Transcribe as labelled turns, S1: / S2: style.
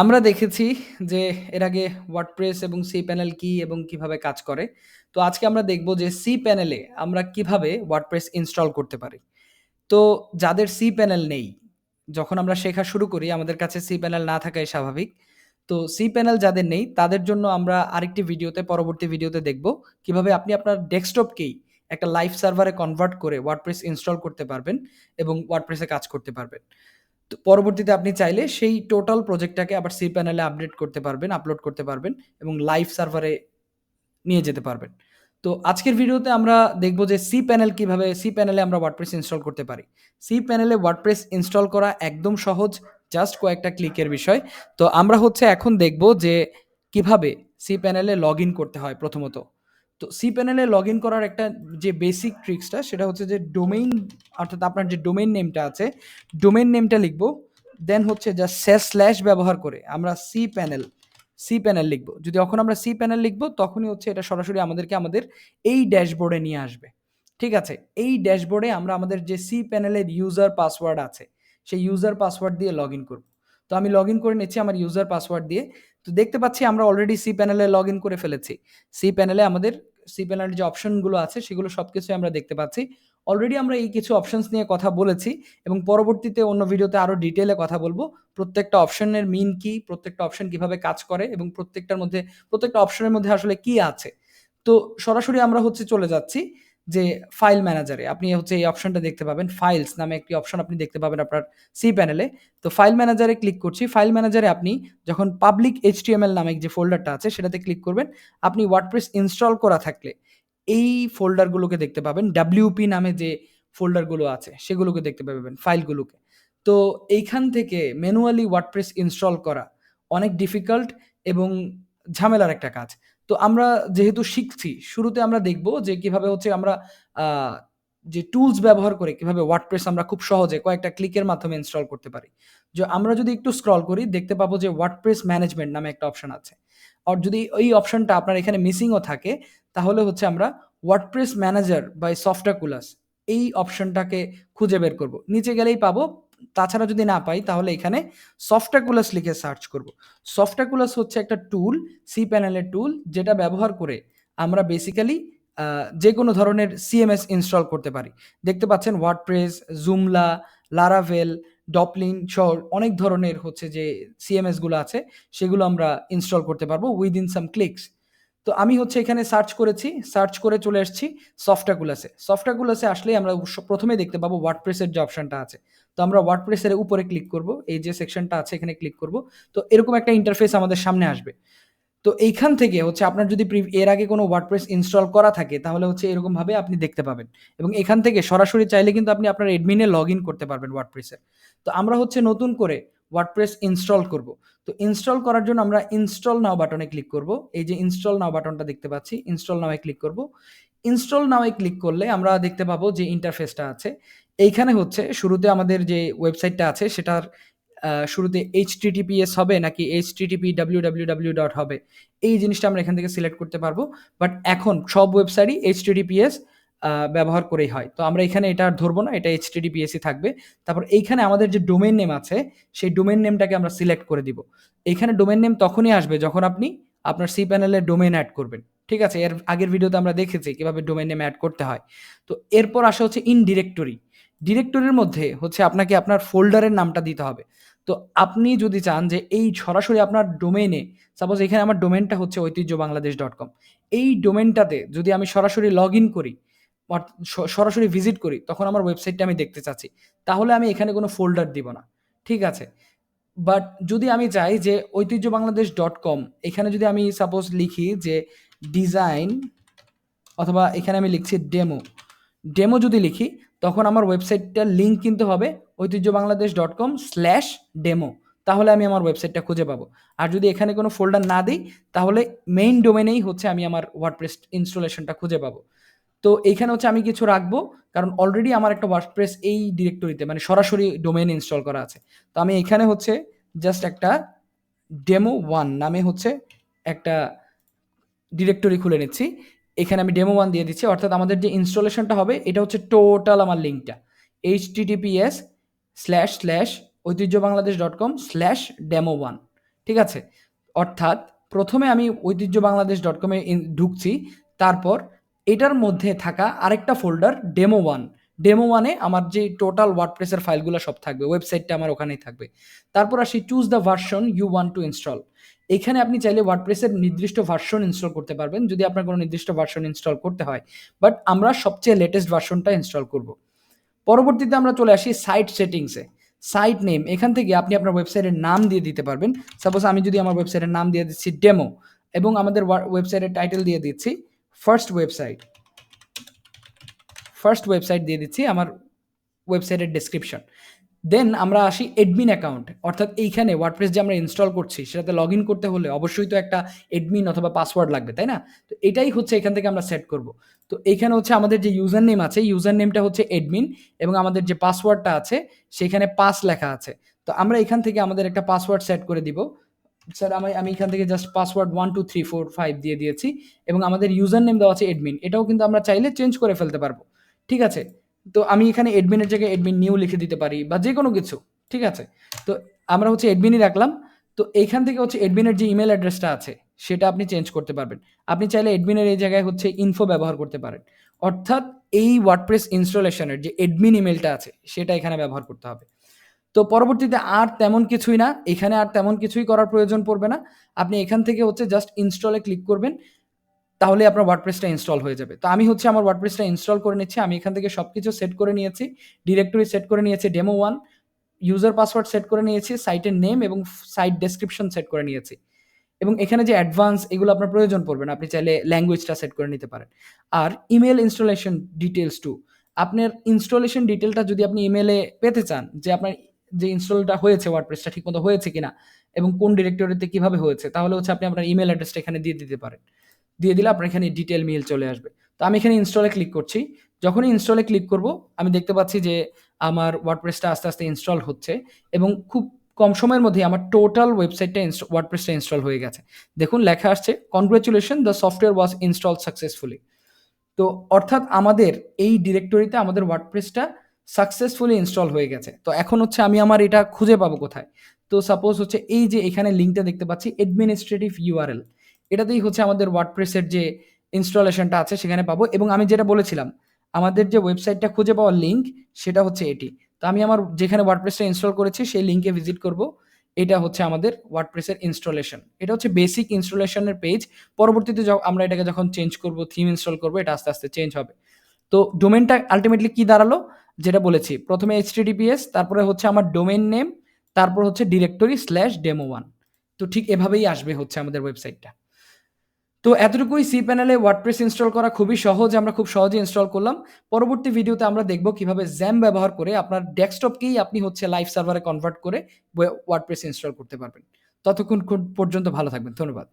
S1: আমরা দেখেছি যে এর আগে ওয়ার্ডপ্রেস এবং সি প্যানেল কি এবং কীভাবে কাজ করে। তো আজকে আমরা দেখব যে সি প্যানেলে আমরা কীভাবে ওয়ার্ডপ্রেস ইনস্টল করতে পারি। তো যাদের সি প্যানেল নেই, যখন আমরা শেখা শুরু করি আমাদের কাছে সি প্যানেল না থাকাই স্বাভাবিক। তো সি প্যানেল যাদের নেই তাদের জন্য আমরা আরেকটি ভিডিওতে পরবর্তী ভিডিওতে দেখব কীভাবে আপনি আপনার ডেস্কটপকেই একটা লাইভ সার্ভারে কনভার্ট করে ওয়ার্ডপ্রেস ইনস্টল করতে পারবেন এবং ওয়ার্ডপ্রেসে কাজ করতে পারবেন। তো পরবর্তীতে আপনি চাইলে সেই টোটাল প্রজেক্টটাকে আবার সি প্যানেলে আপডেট করতে পারবেন, আপলোড করতে পারবেন এবং লাইভ সার্ভারে নিয়ে যেতে পারবেন। তো আজকের ভিডিওতে আমরা দেখব যে সি প্যানেল কীভাবে সি প্যানেলে আমরা ওয়ার্ডপ্রেস ইনস্টল করতে পারি। সি প্যানেলে ওয়ার্ডপ্রেস ইনস্টল করা একদম সহজ, জাস্ট কয়েকটা ক্লিকের বিষয়। তো আমরা হচ্ছে এখন দেখব যে কীভাবে সি প্যানেলে লগইন করতে হয় প্রথমত। তো সি প্যানেলে লগইন করার একটা যে বেসিক ট্রিক্সটা সেটা হচ্ছে যে ডোমেইন অর্থাৎ আপনার যে ডোমেইন নেমটা আছে, ডোমেইন নেমটা লিখব। দেন হচ্ছে স্যাস স্ল্যাশ ব্যবহার করে আমরা সি প্যানেল, সি প্যানেল লিখব। যদি যখন আমরা সি প্যানেল লিখব তখনই হচ্ছে এটা সরাসরি আমাদেরকে আমাদের এই ড্যাশবোর্ডে নিয়ে আসবে। ঠিক আছে? এই ড্যাশবোর্ডে আমরা আমাদের যে সি প্যানেলের ইউজার পাসওয়ার্ড আছে, সেই ইউজার পাসওয়ার্ড দিয়ে লগ ইন করব। তো আমি লগ ইন করে নিচ্ছি আমার ইউজার পাসওয়ার্ড দিয়ে। তো দেখতে পাচ্ছি আমরা অলরেডি সি প্যানেলে লগইন করে ফেলেছি। সি প্যানেলে আমাদের সি প্যানেলের যে অপশনগুলো আছে সেগুলো সবকিছুই আমরা দেখতে পাচ্ছি। অলরেডি আমরা এই কিছু অপশনস নিয়ে কথা বলেছি এবং পরবর্তীতে অন্য ভিডিওতে আরও ডিটেলে কথা বলব প্রত্যেকটা অপশনের মিন কি, প্রত্যেকটা অপশন কীভাবে কাজ করে এবং প্রত্যেকটার মধ্যে প্রত্যেকটা অপশনের মধ্যে আসলে কি আছে। তো সরাসরি আমরা হচ্ছে চলে যাচ্ছি যে ফাইল ম্যানেজারে। আপনি হচ্ছে এই অপশনটা দেখতে পাবেন। ফাইলস নামে একটি অপশন আপনি দেখতে পাবেন আপনার সি প্যানেলে। তো ফাইল ম্যানেজারে ক্লিক করছি। ফাইল ম্যানেজারে আপনি যখন পাবলিক এইচটিএমএল নামে যে ফোল্ডারটা আছে সেটাতে ক্লিক করবেন। আপনি ওয়ার্ডপ্রেস ইনস্টল করা থাকলে এই ফোল্ডারগুলোকে দেখতে পাবেন। ডাব্লিউপি নামে যে ফোল্ডারগুলো আছে সেগুলোকে দেখতে পাবেন, ফাইলগুলোকে। তো এইখান থেকে ম্যানুয়ালি ওয়ার্ডপ্রেস ইনস্টল করা অনেক ডিফিকাল্ট এবং ঝামেলার একটা কাজ। তো আমরা যেহেতু শিখছি, শুরুতে আমরা দেখব যে কীভাবে হচ্ছে আমরা যে টুলস ব্যবহার করে কীভাবে ওয়ার্ডপ্রেস আমরা খুব সহজে কয়েকটা ক্লিকের মাধ্যমে ইনস্টল করতে পারি। যে আমরা যদি একটু স্ক্রল করি দেখতে পাবো যে ওয়ার্ডপ্রেস ম্যানেজমেন্ট নামে একটা অপশন আছে। আর যদি এই অপশনটা আপনার এখানে মিসিংও থাকে তাহলে হচ্ছে আমরা ওয়ার্ডপ্রেস ম্যানেজার বাই সফটওয়্যারকুলাস এই অপশনটাকে খুঁজে বের করব। নিচে গেলেই পাবো। তাছাড়া যদি না পাই তাহলে এখানে সফটওয়্যারকুলাস লিখে সার্চ করব। সফটওয়্যারকুলাস হচ্ছে একটা টুল, সি প্যানেলের টুল যেটা ব্যবহার করে আমরা বেসিক্যালি আ যেকোনো ধরনের সিএমএস ইনস্টল করতে পারি। দেখতে পাচ্ছেন ওয়ার্ডপ্রেস, জুমলা, লারাভেল, ডপলিন সহ অনেক ধরনের হচ্ছে যে সিএমএসগুলো আছে সেগুলো আমরা ইনস্টল করতে পারব উইদিন সাম ক্লিকস। তো আমি হচ্ছে এখানে সার্চ করেছি। সার্চ করে চলে এসেছি সফটওয়্যারকুলাসে। সফটওয়্যারকুলাসে আসলেই আমরা প্রথমে দেখতে পাবো ওয়ার্ডপ্রেসের যে অপশনটা আছে। তো আমরা ওয়ার্ডপ্রেসের উপরে ক্লিক করব। এই যে সেকশনটা আছে এখানে ক্লিক করব। তো এরকম একটা ইন্টারফেস আমাদের সামনে আসবে। তো এইখান থেকে হচ্ছে আপনার যদি এর আগে কোনো ওয়ার্ডপ্রেস ইনস্টল করা থাকে, তাহলে হচ্ছে এরকমভাবে আপনি দেখতে পাবেন। এবং এখান থেকে সরাসরি চাইলে কিন্তু আপনি আপনার অ্যাডমিনে লগইন করতে পারবেন ওয়ার্ডপ্রেসে। তো আমরা হচ্ছে নতুন করে ওয়ার্ডপ্রেস ইনস্টল করব। তো ইনস্টল করার জন্য আমরা ইনস্টল নাও বাটনে ক্লিক করব। এই যে ইনস্টল নাও বাটনটা দেখতে পাচ্ছি। ইনস্টল নাও এ ক্লিক করব। ইনস্টল নাও এ ক্লিক করলে আমরা দেখতে পাবো যে ইন্টারফেসটা আছে। এইখানে হচ্ছে শুরুতে আমাদের যে ওয়েবসাইটটা আছে, সেটার শুরুতে HTTPS হবে নাকি HTTP www. হবে। এই জিনিসটা আমরা এখান থেকে সিলেক্ট করতে পারব। বাট এখন সব ওয়েবসাইটই আ ব্যবহার করেই হয়। তো আমরা এখানে এটা আর ধরব না। এটা ই থাকবে। তারপর এইখানে আমাদের যে ডোমেইন নেম আছে, সেই ডোমেইন নেমটাকে আমরা সিলেক্ট করে দিব। এইখানে ডোমেইন নেম তখনই আসবে যখন আপনি আপনার সি প্যানেলে ডোমেইন এড করবেন। ঠিক আছে? এর আগের ভিডিওতে আমরা দেখেছি কীভাবে ডোমেইন নেম এড করতে হয়। তো এরপর আসা হচ্ছে ইন ডিরেক্টরি। ডিরেক্টরির মধ্যে হচ্ছে আপনাকে আপনার ফোল্ডারের নামটা দিতে হবে। তো আপনি যদি চান যে এই সরাসরি আপনার ডোমেইনে সাপোজ এখানে আমার ডোমেইনটা হচ্ছে ঐতিহ্যবাংলাদেশ.com এই ডোমেইনটাতে যদি আমি সরাসরি লগইন করি অর স সরাসরি ভিজিট করি, তখন আমার ওয়েবসাইটটা আমি দেখতে চাচ্ছি। তাহলে আমি এখানে কোনো ফোল্ডার দিব না। ঠিক আছে? বাট যদি আমি চাই যে ঐতিহ্য বাংলাদেশ ডট কম এখানে যদি আমি সাপোজ লিখি যে ডিজাইন অথবা এখানে আমি লিখছি ডেমো। ডেমো যদি লিখি, তখন আমার ওয়েবসাইটটার লিঙ্ক কিন্তু হবে Oitijjhya Bangladesh dot com slash demo তাহলে আমি আমার ওয়েবসাইটটা খুঁজে পাবো। আর যদি এখানে কোনো ফোল্ডার না দিই, তাহলে মেইন ডোমেনেই হচ্ছে আমি আমার ওয়ার্ডপ্রেস ইনস্টলেশনটা খুঁজে পাবো। তো এইখানে হচ্ছে আমি কিছু রাখব। কারণ অলরেডি আমার একটা ওয়ার্ডপ্রেস এই ডিরেক্টরিতে মানে সরাসরি ডোমেন ইনস্টল করা আছে। তো আমি এখানে হচ্ছে জাস্ট একটা ডেমো ওয়ান নামে হচ্ছে একটা ডিরেক্টরি খুলে নিচ্ছি। এখানে আমি ডেমো ওয়ান দিয়ে দিচ্ছি। অর্থাৎ আমাদের যে ইনস্টলেশনটা হবে, এটা হচ্ছে টোটাল আমার লিঙ্কটা। H https slash slash Oitijjhya Bangladesh dot com slash demo one ঠিক আছে? অর্থাৎ প্রথমে আমি ঐতিহ্য বাংলাদেশ ডট কমে ঢুকছি। তারপর এটার মধ্যে থাকা আরেকটা ফোল্ডার ডেমো ওয়ান ডেমো ওয়ানে আমার যে টোটাল ওয়ার্ডপ্রেস এর ফাইলগুলা সব থাকবে। ওয়েবসাইটটা আমার ওখানেই থাকবে। তারপর আসি choose the version you want to install. এখানে আপনি চাইলে ওয়ার্ডপ্রেসের নির্দিষ্ট ভার্সন ইনস্টল করতে পারবেন, যদি আপনার কোনো নির্দিষ্ট ভার্সন ইনস্টল করতে হয়। বাট আমরা সবচেয়ে লেটেস্ট ভার্সনটা ইনস্টল করব। পরবর্তীতে আমরা চলে আসি সাইট সেটিংসে। সাইট নেম এখান থেকে আপনি আপনার ওয়েবসাইটের নাম দিয়ে দিতে পারবেন। সাপোজ আমি যদি আমার ওয়েবসাইটের নাম দিয়ে দিচ্ছি ডেমো এবং আমাদের ওয়া ওয়েবসাইটের টাইটেল দিয়ে দিচ্ছি ফার্স্ট ওয়েবসাইট। ফার্স্ট ওয়েবসাইট দিয়ে দিচ্ছি আমার ওয়েবসাইটের ডেসক্রিপশন। দেন আমরা আসি অ্যাডমিন অ্যাকাউন্ট অর্থাৎ এইখানে ওয়ার্ডপ্রেস যে আমরা ইনস্টল করছি সেটাতে লগ ইন করতে হলে অবশ্যই তো একটা অ্যাডমিন অথবা পাসওয়ার্ড লাগবে, তাই না? তো এটাই হচ্ছে এখান থেকে আমরা সেট করব। তো এইখানে হচ্ছে আমাদের যে ইউজার নেম আছে, ইউজার নেমটা হচ্ছে অ্যাডমিন এবং আমাদের যে পাসওয়ার্ডটা আছে সেখানে পাস লেখা আছে। তো আমরা এখান থেকে আমাদের একটা পাসওয়ার্ড সেট করে দিব। স্যার আমি আমি এখান থেকে জাস্ট পাসওয়ার্ড 1 2 3 4 5 দিয়ে দিয়েছি এবং আমাদের ইউজার নেম দেওয়া আছে এডমিন এটাও কিন্তু আমরা চাইলে চেঞ্জ করে ফেলতে পারব। ঠিক আছে? তো আমি এখানে এডমিনের জায়গায় এডমিন নিউ লিখে দিতে পারি বা যে কোনো কিছু। ঠিক আছে? তো আমরা হচ্ছে এডমিনই রাখলাম। তো এইখান থেকে হচ্ছে এডমিনের যে ইমেল অ্যাড্রেসটা আছে, সেটা আপনি চেঞ্জ করতে পারবেন। আপনি চাইলে এডমিনের এই জায়গায় হচ্ছে ইনফো ব্যবহার করতে পারেন। অর্থাৎ এই ওয়ার্ডপ্রেস ইনস্টলেশনের যে এডমিন ইমেলটা আছে, সেটা এখানে ব্যবহার করতে হবে। তো পরবর্তীতে আর তেমন কিছুই না। এখানে আর তেমন কিছুই করার প্রয়োজন পড়বে না। আপনি এখান থেকে হচ্ছে জাস্ট ইনস্টলে ক্লিক করবেন। তাহলে আপনার ওয়ার্ডপ্রেসটা ইনস্টল হয়ে যাবে। তো আমি হচ্ছে আমার ওয়ার্ডপ্রেসটা ইনস্টল করে নিচ্ছি। আমি এখান থেকে সব কিছু সেট করে নিয়েছি। ডিরেক্টরি সেট করে নিয়েছি demo one user password set করে নিয়েছি, সাইটের নেম এবং সাইট ডেসক্রিপশন সেট করে নিয়েছি। এবং এখানে যে অ্যাডভান্স এগুলো আপনার প্রয়োজন পড়বে না। আপনি চাইলে ল্যাঙ্গুয়েজটা সেট করে নিতে পারেন। আর ইমেল ইনস্টলেশন ডিটেলস টু আপনার ইনস্টলেশন ডিটেলটা যদি আপনি ইমেলে পেতে চান যে আপনার যে ইনস্টলটা হয়েছে ওয়ার্ডপ্রেসটা ঠিকমতো হয়েছে কিনা এবং কোন ডিরেক্টরিতে কীভাবে হয়েছে তাহলে হচ্ছে আপনি আপনার ইমেল অ্যাড্রেসটা এখানে দিয়ে দিতে পারেন। দিয়ে দিলে আপনার এখানে ডিটেল মেইল চলে আসবে। তো আমি এখানে ইনস্টলে ক্লিক করছি। যখনই ইনস্টলে ক্লিক করব আমি দেখতে পাচ্ছি যে আমার ওয়ার্ডপ্রেসটা আস্তে, আস্তে ইনস্টল হচ্ছে এবং খুব কম সময়ের মধ্যেই আমার টোটাল ওয়েবসাইটটা ওয়ার্ডপ্রেসটা ইনস্টল হয়ে গেছে। দেখুন লেখা আসছে congratulation the software was install successfully. তো অর্থাৎ আমাদের এই ডিরেক্টরিতে আমাদের ওয়ার্ডপ্রেসটা সাকসেসফুলি ইনস্টল হয়ে গেছে। তো এখন হচ্ছে আমি আমার এটা খুঁজে পাবো কোথায়? তো সাপোজ হচ্ছে এই যে এখানে লিঙ্কটা দেখতে পাচ্ছি অ্যাডমিনিস্ট্রেটিভ ইউআরএল এটাতেই হচ্ছে আমাদের ওয়ার্ডপ্রেসের যে ইনস্টলেশনটা আছে সেখানে পাবো এবং আমি যেটা বলেছিলাম আমাদের যে ওয়েবসাইটটা খুঁজে পাওয়ার লিঙ্ক সেটা হচ্ছে এটি। তো আমি আমার যেখানে ওয়ার্ডপ্রেসটা ইনস্টল করেছি সেই লিঙ্কে ভিজিট করব। এটা হচ্ছে আমাদের ওয়ার্ডপ্রেসের ইনস্টলেশন। এটা হচ্ছে বেসিক ইনস্টলেশনের পেজ। পরবর্তীতে আমরা এটাকে যখন চেঞ্জ করব, থিম ইনস্টল করব এটা আস্তে, আস্তে চেঞ্জ হবে। তো ডোমেনটা আল্টিমেটলি কি দাঁড়াল? যেটা বলেছি। প্রথমে এইচটিটিপিএস তারপরে হচ্ছে আমার ডোমেন নেম, তারপর হচ্ছে ডিরেক্টরি স্ল্যাশ ডেমো ওয়ান তো ঠিক এভাবেই আসবে হচ্ছে আমাদের ওয়েবসাইটটা। তো এতটুকুই সি প্যানেলে ওয়ার্ডপ্রেস ইনস্টল করা খুবই সহজ। আমরা খুব সহজে ইনস্টল করলাম। পরবর্তী ভিডিওতে আমরা দেখব কীভাবে জ্যাম ব্যবহার করে আপনার ডেস্কটপকেই আপনি হচ্ছে লাইভ সার্ভারে কনভার্ট করে ওয়ে ওয়ার্ডপ্রেস ইনস্টল করতে পারবেন। ততক্ষণ পর্যন্ত ভালো থাকবেন। ধন্যবাদ।